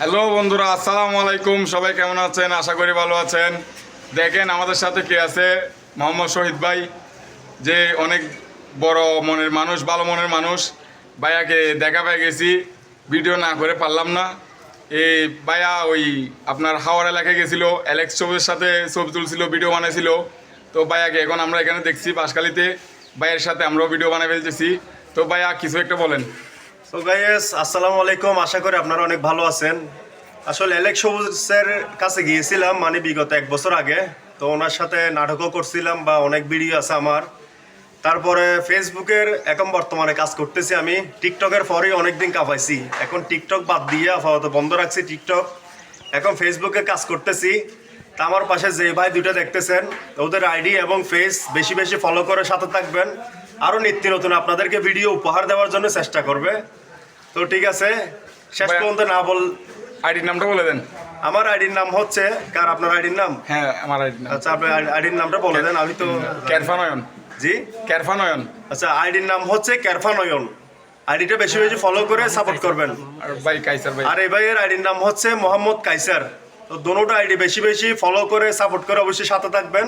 Hello বন্ধুরা, আসসালামু আলাইকুম। সবাই কেমন আছেন? আশা করি ভালো আছেন। দেখেন, আমাদের সাথে কে আছে? মোহাম্মদ শহীদ ভাই, যে অনেক বড় মনের মানুষ, ভালো মনের মানুষ। ভাইয়াকে দেখা পেয়ে গেছি। ভিডিও না করে পারলাম না। এই ভাইয়া ওই আপনার হাওড় এলাকায় গেছিল অ্যালেক্স ছবির সাথে ছবি তুলছিল, ভিডিও বানাইছিল। তো ভাইয়াকে এখন আমরা এখানে দেখছি বাঁশখালীতে। ভাইয়ের সাথে আমরাও ভিডিও বানাই ফেলতেছি। তো ভাইয়া, কিছু একটা বলেন। তো গাইস আসসালামু আলাইকুম। আশা করি আপনারা অনেক ভালো আছেন। আসলে এলেক সবুজের কাছে গিয়েছিলাম মানে বিগত এক বছর আগে। তো ওনার সাথে নাটকও করছিলাম বা অনেক ভিডিও আছে আমার। তারপরে ফেসবুকের এখন বর্তমানে কাজ করতেছি আমি। টিকটকের পরেই অনেকদিন কাপাইছি। এখন টিকটক বাদ দিয়ে আপাতত বন্ধ রাখছি টিকটক এখন ফেসবুকে কাজ করতেছি। তা আমার পাশে যে ভাই দুইটা দেখতেছেন, ওদের আইডি এবং ফেস বেশি বেশি ফলো করে সাথে থাকবেন। আরও নিত্য নতুন আপনাদেরকে ভিডিও উপহার দেওয়ার জন্য চেষ্টা করবে। তো ঠিক আছে শেষ পর্যন্ত না বল আইডির নামটা বলে দেন। আমার আইডির নাম হচ্ছে কার আপনার আইডির নাম? হ্যাঁ আমার আইডির নাম। আচ্ছা আপনার আইডির নামটা বলে দেন আমি তো ক্যারফানয়ন। জি? ক্যারফানয়ন। আচ্ছা আইডির নাম হচ্ছে ক্যারফা নয়ন আইডিটা বেশি বেশি ফলো করে সাপোর্ট করবেন। আর ভাই কাইসার ভাই। আর এই ভাইয়ের আইডির নাম হচ্ছে মোহাম্মদ কাইসার। তো দোনোটা আইডি বেশি বেশি ফলো করে সাপোর্ট করে অবশ্যই সাথে থাকবেন।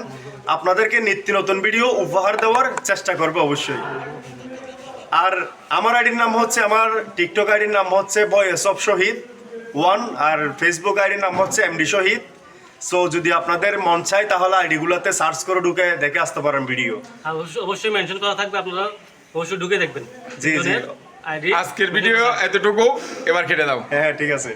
আপনাদেরকে নিত্য নতুন ভিডিও উপহার দেওয়ার চেষ্টা করবে অবশ্যই। আর আমার আইডির নাম হচ্ছে আমার টিকটক আইডির নাম হচ্ছে ভয়েস অফ শহীদ ওয়ান আর ফেসবুক আইডির নাম হচ্ছে এমডি শহীদ সো যদি আপনাদের মন চায় তাহলে আইডিগুলোতে সার্চ করে ঢুকে দেখে আসতে পারেন ভিডিও হ্যাঁ, অবশ্যই মেনশন করা থাকবে আপনারা অবশ্যই ঢুকে দেখবেন। জি, জি। আজকের ভিডিও এতটুকু এবার কেটে দাও। হ্যাঁ হ্যাঁ ঠিক আছে।